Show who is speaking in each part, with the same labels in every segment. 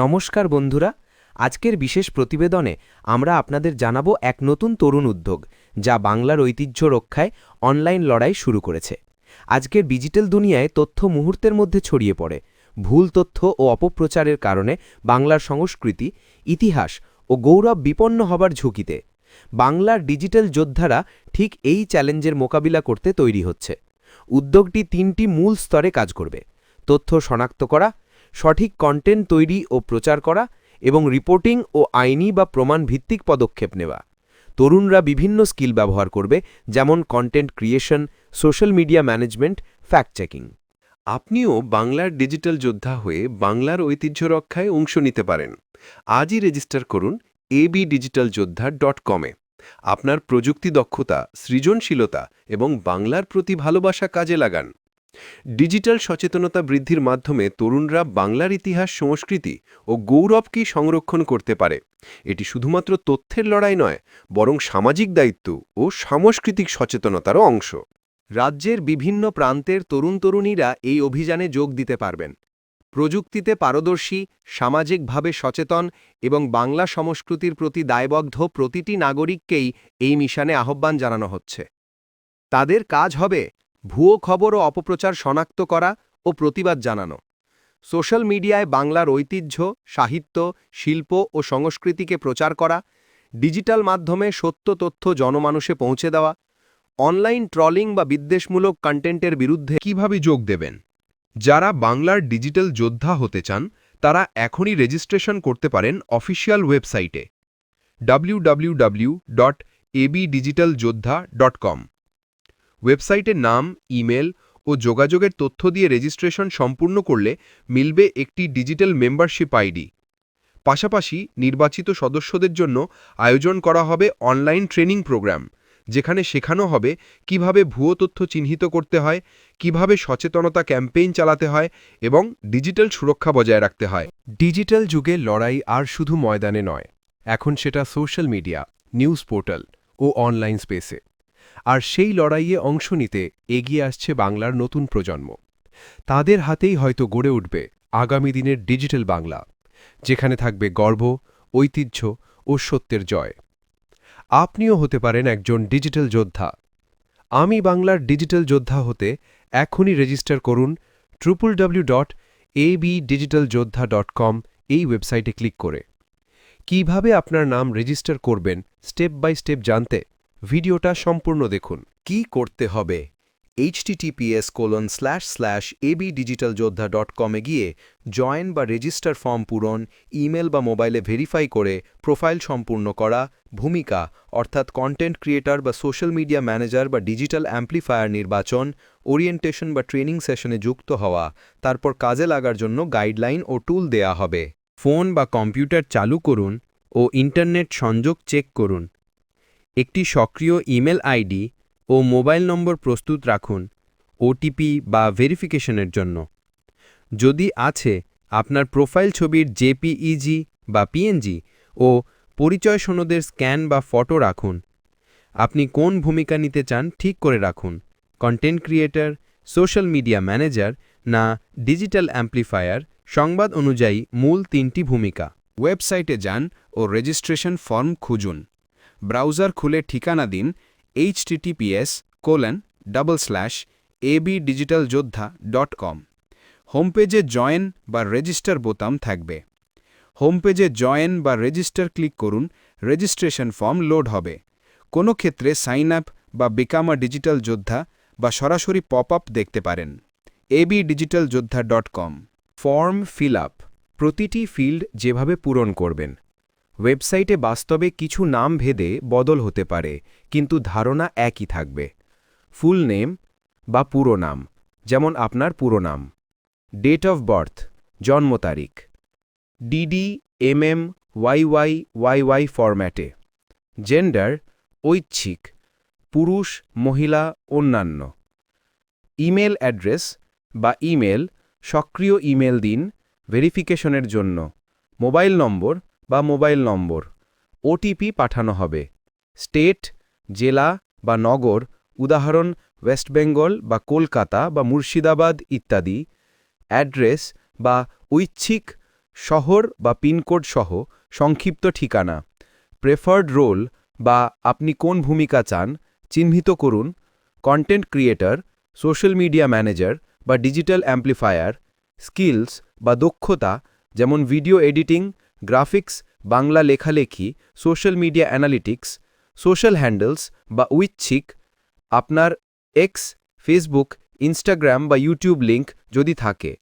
Speaker 1: নমস্কার বন্ধুরা, আজকের বিশেষ প্রতিবেদনে আমরা আপনাদের জানাব এক নতুন তরুণ উদ্যোগ, যা বাংলার ঐতিহ্য রক্ষায় অনলাইন লড়াই শুরু করেছে। আজকের ডিজিটাল দুনিয়ায় তথ্য মুহূর্তের মধ্যে ছড়িয়ে পড়ে। ভুল তথ্য ও অপপ্রচারের কারণে বাংলার সংস্কৃতি, ইতিহাস ও গৌরব বিপন্ন হবার ঝুঁকিতে। বাংলার ডিজিটাল যোদ্ধারা ঠিক এই চ্যালেঞ্জের মোকাবিলা করতে তৈরি হচ্ছে। উদ্যোগটি তিনটি মূল স্তরে কাজ করবে। তথ্য শনাক্ত করা সঠিক কন্টেন্ট তৈরি ও প্রচার করা এবং রিপোর্টিং ও আইনি বা প্রমাণ ভিত্তিক পদক্ষেপ নেওয়া। তরুণরা বিভিন্ন স্কিল ব্যবহার করবে, যেমন content creation social media management fact checking
Speaker 2: আপনিও বাংলার ডিজিটাল যোদ্ধা হয়ে বাংলার ঐতিহ্য রক্ষায় অংশ নিতে পারেন। আজই রেজিস্টার করুন এবি ডিজিটাল যোদ্ধা ডট কমে আপনার প্রযুক্তি দক্ষতা, সৃজনশীলতা এবং বাংলার প্রতি ভালোবাসা কাজে লাগান। ডিজিটাল সচেতনতা বৃদ্ধির মাধ্যমে তরুণরা বাংলার ইতিহাস, সংস্কৃতি ও গৌরবকে সংরক্ষণ করতে পারে। এটি শুধুমাত্র তথ্যের লড়াই নয়, বরং সামাজিক দায়িত্ব ও সাংস্কৃতিক সচেতনতারও অংশ।
Speaker 3: রাজ্যের বিভিন্ন প্রান্তের তরুণ তরুণীরা এই অভিযানে যোগ দিতে পারবেন। প্রযুক্তিতে পারদর্শী, সামাজিকভাবে সচেতন এবং বাংলা সংস্কৃতির প্রতি দায়বদ্ধ প্রতিটি নাগরিককেই এই মিশনে আহ্বান জানানো হচ্ছে। তাদের কাজ হবে ভুয়ো খবর ও অপপ্রচার শনাক্ত করা ও প্রতিবাদ জানানো। সোশ্যাল মিডিয়ায় বাংলার ঐতিহ্য, সাহিত্য, শিল্প ও সংস্কৃতিকে প্রচার করা, ডিজিটাল মাধ্যমে সত্য তথ্য জনমানুষে পৌঁছে দেওয়া, অনলাইন ট্রলিং বা বিদ্বেষমূলক কন্টেন্টের বিরুদ্ধে
Speaker 2: কীভাবে যোগ দেবেন? যারা বাংলার ডিজিটাল যোদ্ধা হতে চান, তারা এখনই রেজিস্ট্রেশন করতে পারেন অফিসিয়াল ওয়েবসাইটে। www.abdigitaljoddha.com ওয়েবসাইটের নাম, ইমেল ও যোগাযোগের তথ্য দিয়ে রেজিস্ট্রেশন সম্পূর্ণ করলে মিলবে একটি ডিজিটাল মেম্বারশিপ আইডি। পাশাপাশি নির্বাচিত সদস্যদের জন্য আয়োজন করা হবে অনলাইন ট্রেনিং প্রোগ্রাম, যেখানে শেখানো হবে কীভাবে ভুয়ো তথ্য চিহ্নিত করতে হয়, কীভাবে সচেতনতা ক্যাম্পেইন চালাতে হয় এবং ডিজিটাল সুরক্ষা বজায় রাখতে হয়।
Speaker 3: ডিজিটাল যুগে লড়াই আর শুধু ময়দানে নয়, এখন সেটা সোশ্যাল মিডিয়া, নিউজ পোর্টাল ও অনলাইন স্পেসে। আর সেই লড়াইয়ে অংশ নিতে এগিয়ে আসছে বাংলার নতুন প্রজন্ম। তাদের হাতেই হয়তো গড়ে উঠবে আগামী দিনের ডিজিটাল বাংলা, যেখানে থাকবে গর্ব, ঐতিহ্য ও সত্যের জয়। আপনিও হতে পারেন একজন ডিজিটাল যোদ্ধা। আমি বাংলার ডিজিটাল যোদ্ধা হতে এখনই রেজিস্টার করুন triple W dot Joddha dot com এই ওয়েবসাইটে ক্লিক করে। কীভাবে আপনার নাম রেজিস্টার করবেন, স্টেপ বাই স্টেপ জানতে ভিডিওটা সম্পূর্ণ দেখুন। কি করতে হবে? HTTPS colon slash slash AB digital Joddha dot কমে গিয়ে জয়েন বা রেজিস্টার ফর্ম পূরণ ইমেল বা মোবাইলে ভেরিফাই করে প্রোফাইল সম্পূর্ণ করা, ভূমিকা, অর্থাৎ কন্টেন্ট ক্রিয়েটর বা সোশ্যাল মিডিয়া ম্যানেজার বা ডিজিটাল অ্যাম্প্লিফায়ার নির্বাচন ওরিয়েন্টেশন বা ট্রেনিং সেশনে যুক্ত হওয়া, তারপর কাজে লাগার জন্য গাইডলাইন ও টুল দেয়া হবে।
Speaker 1: ফোন বা কম্পিউটার চালু করুন ও ইন্টারনেট সংযোগ চেক করুন। একটি সক্রিয় ইমেল আইডি ও মোবাইল নম্বর প্রস্তুত রাখুন ওটিপি বা ভেরিফিকেশনের জন্য। যদি আছে আপনার প্রোফাইল ছবির জেপিইজি বা পিএনজি ও পরিচয় সনদের স্ক্যান বা ফটো রাখুন। আপনি কোন ভূমিকা নিতে চান ঠিক করে রাখুন। Content creator, social media manager না ডিজিটাল অ্যাম্প্লিফায়ার সংবাদ অনুযায়ী মূল তিনটি ভূমিকা।
Speaker 3: ওয়েবসাইটে যান ও রেজিস্ট্রেশন ফর্ম খুঁজুন। ব্রাউজার খুলে ঠিকানা দিন HTTPS colon double slash AB digital Joddha dot com হোমপেজে join বা রেজিস্টার বোতাম থাকবে। হোমপেজে জয়েন বা রেজিস্টার ক্লিক করুন রেজিস্ট্রেশন ফর্ম লোড হবে। কোনো ক্ষেত্রে সাইন আপ বা বিকামা ডিজিটাল যোদ্ধা বা সরাসরি পপ আপ দেখতে পারেন। AB digital Joddha dot com form fill up প্রতিটি ফিল্ড যেভাবে পূরণ করবেন। ওয়েবসাইটে বাস্তবে কিছু নাম ভেদে বদল হতে পারে, কিন্তু ধারণা একই থাকবে। ফুল নেম বা পুরো নাম, যেমন আপনার পুরো নাম। ডেট অফ বার্থ জন্ম তারিখ। ডিডি এমএম ওয়াইওয়াই ওয়াইওয়াই ফরম্যাটে জেন্ডার ঐচ্ছিক, পুরুষ, মহিলা, অন্যান্য। ইমেল অ্যাড্রেস বা ইমেল সক্রিয় ইমেল দিন ভেরিফিকেশনের জন্য। মোবাইল নম্বর বা মোবাইল নম্বর। ওটিপি পাঠানো হবে। স্টেট, জেলা বা নগর, উদাহরণ, ওয়েস্ট বেঙ্গল বা কলকাতা বা মুর্শিদাবাদ ইত্যাদি। অ্যাড্রেস বা ঐচ্ছিক
Speaker 2: শহর বা পিনকোড সহ সংক্ষিপ্ত ঠিকানা। প্রেফার্ড রোল বা আপনি কোন ভূমিকা চান, চিহ্নিত করুন। Content creator, social media manager বা ডিজিটাল অ্যাম্প্লিফায়ার। স্কিলস বা দক্ষতা, যেমন ভিডিও এডিটিং গ্রাফিক্স, বাংলা লেখালেখি, social media analytics, social handles বা উইচ্ছিক আপনার এক্স ফেসবুক ইনস্টাগ্রাম বা ইউটিউব লিংক যদি থাকে।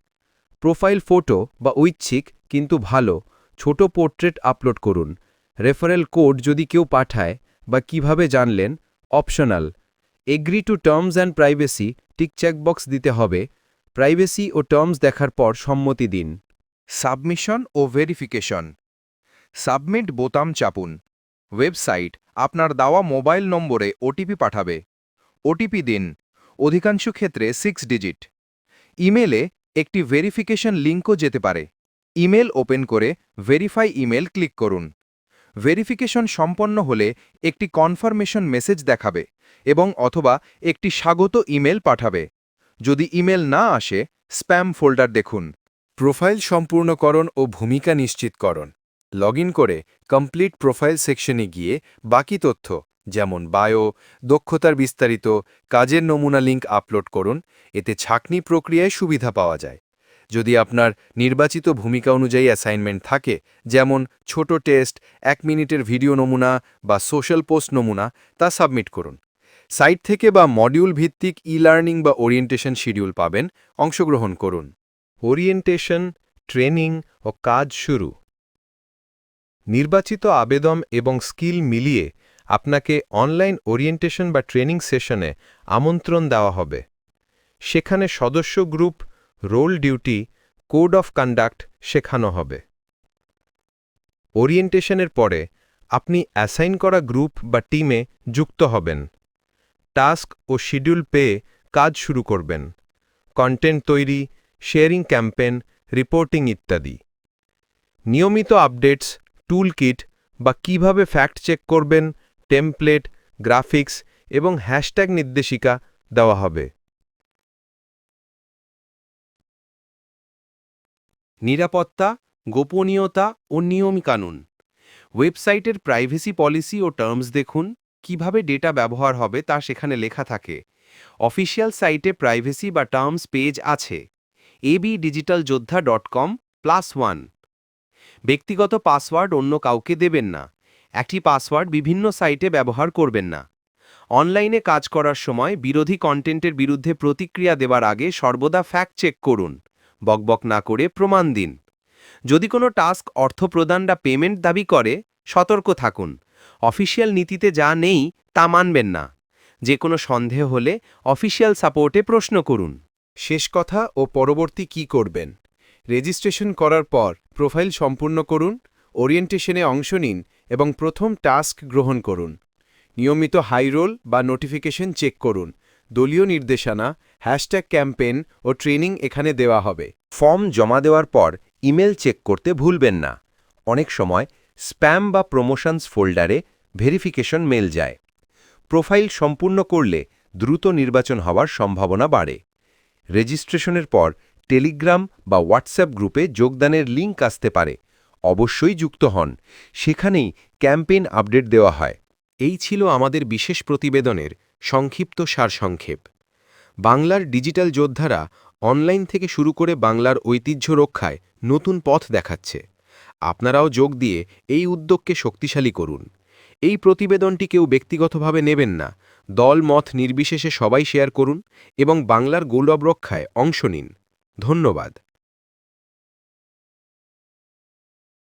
Speaker 2: প্রোফাইল ফটো বা ঐচ্ছিক কিন্তু ভালো, ছোট পোর্ট্রেট আপলোড করুন। রেফারেল কোড যদি কেউ পাঠায় বা কীভাবে জানলেন, optional. Agree to terms and privacy tick checkbox দিতে হবে। প্রাইভেসি ও টার্মস দেখার পর সম্মতি দিন।
Speaker 4: সাবমিশন ও ভেরিফিকেশন। সাবমিট বোতাম চাপুন। ওয়েবসাইট আপনার দেওয়া মোবাইল নম্বরে ওটিপি পাঠাবে। ওটিপি দিন। অধিকাংশ ক্ষেত্রে সিক্স ডিজিট ইমেলে একটি ভেরিফিকেশন লিঙ্কও যেতে পারে। ইমেল ওপেন করে ভেরিফাই ইমেল ক্লিক করুন। ভেরিফিকেশন সম্পন্ন হলে একটি কনফার্মেশন মেসেজ দেখাবে এবং অথবা একটি স্বাগত ইমেল পাঠাবে। যদি ইমেল না আসে স্প্যাম ফোল্ডার দেখুন।
Speaker 2: প্রোফাইল সম্পূর্ণকরণ ও ভূমিকা নিশ্চিতকরণ। লগ করে কমপ্লিট প্রোফাইল সেকশনে গিয়ে বাকি তথ্য, যেমন বায়ো, দক্ষতার বিস্তারিত, কাজের নমুনা লিঙ্ক আপলোড করুন, এতে ছাকনি প্রক্রিয়ায় সুবিধা পাওয়া যায়। যদি আপনার নির্বাচিত ভূমিকা অনুযায়ী অ্যাসাইনমেন্ট থাকে, যেমন ছোট টেস্ট, এক মিনিটের ভিডিও নমুনা বা সোশ্যাল পোস্ট নমুনা, তা সাবমিট করুন। সাইট থেকে বা মডিউল ভিত্তিক ই লার্নিং বা ওরিয়েন্টেশন শিডিউল পাবেন, অংশগ্রহণ করুন। ওরিয়েন্টেশন, ট্রেনিং ও কাজ শুরু। নির্বাচিত আবেদন এবং স্কিল মিলিয়ে আপনাকে অনলাইন ওরিয়েন্টেশন বা ট্রেনিং সেশনে আমন্ত্রণ দেওয়া হবে। সেখানে সদস্য group, role duty, code of conduct শেখানো হবে। ওরিয়েন্টেশনের পরে আপনি অ্যাসাইন করা গ্রুপ বা টিমে যুক্ত হবেন। টাস্ক ও শিডিউল পেয়ে কাজ শুরু করবেন। কন্টেন্ট তৈরি শেয়ারিং ক্যাম্পেন রিপোর্টিং ইত্যাদি। নিয়মিত আপডেটস টুলকিট বা কীভাবে ফ্যাক্ট চেক করবেন টেমপ্লেট গ্রাফিক্স এবং হ্যাশট্যাগ নির্দেশিকা দেওয়া হবে।
Speaker 1: নিরাপত্তা, গোপনীয়তা ও নিয়মকানুন ওয়েবসাইটের প্রাইভেসি পলিসি ও টার্মস দেখুন, কীভাবে ডেটা ব্যবহার হবে তা সেখানে লেখা থাকে। অফিসিয়াল সাইটে প্রাইভেসি বা টার্মস পেজ আছে। এবি ডিজিটাল যোদ্ধা ডট কম প্লাস ওয়ান ব্যক্তিগত পাসওয়ার্ড অন্য কাউকে দেবেন না। একটি পাসওয়ার্ড বিভিন্ন সাইটে ব্যবহার করবেন না। অনলাইনে কাজ করার সময় বিরোধী কন্টেন্টের বিরুদ্ধে প্রতিক্রিয়া দেওয়ার আগে সর্বদা ফ্যাক্ট চেক করুন। বকবক না করে প্রমাণ দিন। যদি কোনো টাস্ক অর্থ প্রদান পেমেন্ট দাবি করে, সতর্ক থাকুন। অফিসিয়াল নীতিতে যা নেই তা মানবেন না। যে কোনো সন্দেহ হলে অফিসিয়াল সাপোর্টে প্রশ্ন করুন।
Speaker 2: শেষ কথা ও পরবর্তী কি করবেন? রেজিস্ট্রেশন করার পর প্রোফাইল সম্পূর্ণ করুন, ওরিয়েন্টেশনে অংশ নিন এবং প্রথম টাস্ক গ্রহণ করুন। নিয়মিত হাইরোল বা নোটিফিকেশন চেক করুন। দলীয় নির্দেশনা, হ্যাশট্যাগ ক্যাম্পেন ও ট্রেনিং এখানে দেওয়া হবে।
Speaker 1: ফর্ম জমা দেওয়ার পর ইমেল চেক করতে ভুলবেন না। অনেক সময় স্প্যাম বা প্রমোশনস ফোল্ডারে ভেরিফিকেশন মেল যায়। প্রোফাইল সম্পূর্ণ করলে দ্রুত নির্বাচন হওয়ার সম্ভাবনা বাড়ে। রেজিস্ট্রেশনের পর টেলিগ্রাম বা হোয়াটসঅ্যাপ গ্রুপে যোগদানের লিঙ্ক আসতে পারে। অবশ্যই যুক্ত হন। সেখানেই ক্যাম্পেইন আপডেট দেওয়া হয়। এই ছিল আমাদের বিশেষ প্রতিবেদনের সংক্ষিপ্ত সারসংক্ষেপ। বাংলার ডিজিটাল যোদ্ধারা অনলাইন থেকে শুরু করে বাংলার ঐতিহ্য রক্ষায় নতুন পথ দেখাচ্ছে। আপনারাও যোগ দিয়ে এই উদ্যোগকে শক্তিশালী করুন। এই প্রতিবেদনটি কেউ ব্যক্তিগতভাবে নেবেন না। দল মত নির্বিশেষে সবাই শেয়ার করুন এবং বাংলার গৌরব রক্ষায় অংশ নিন। ধন্যবাদ।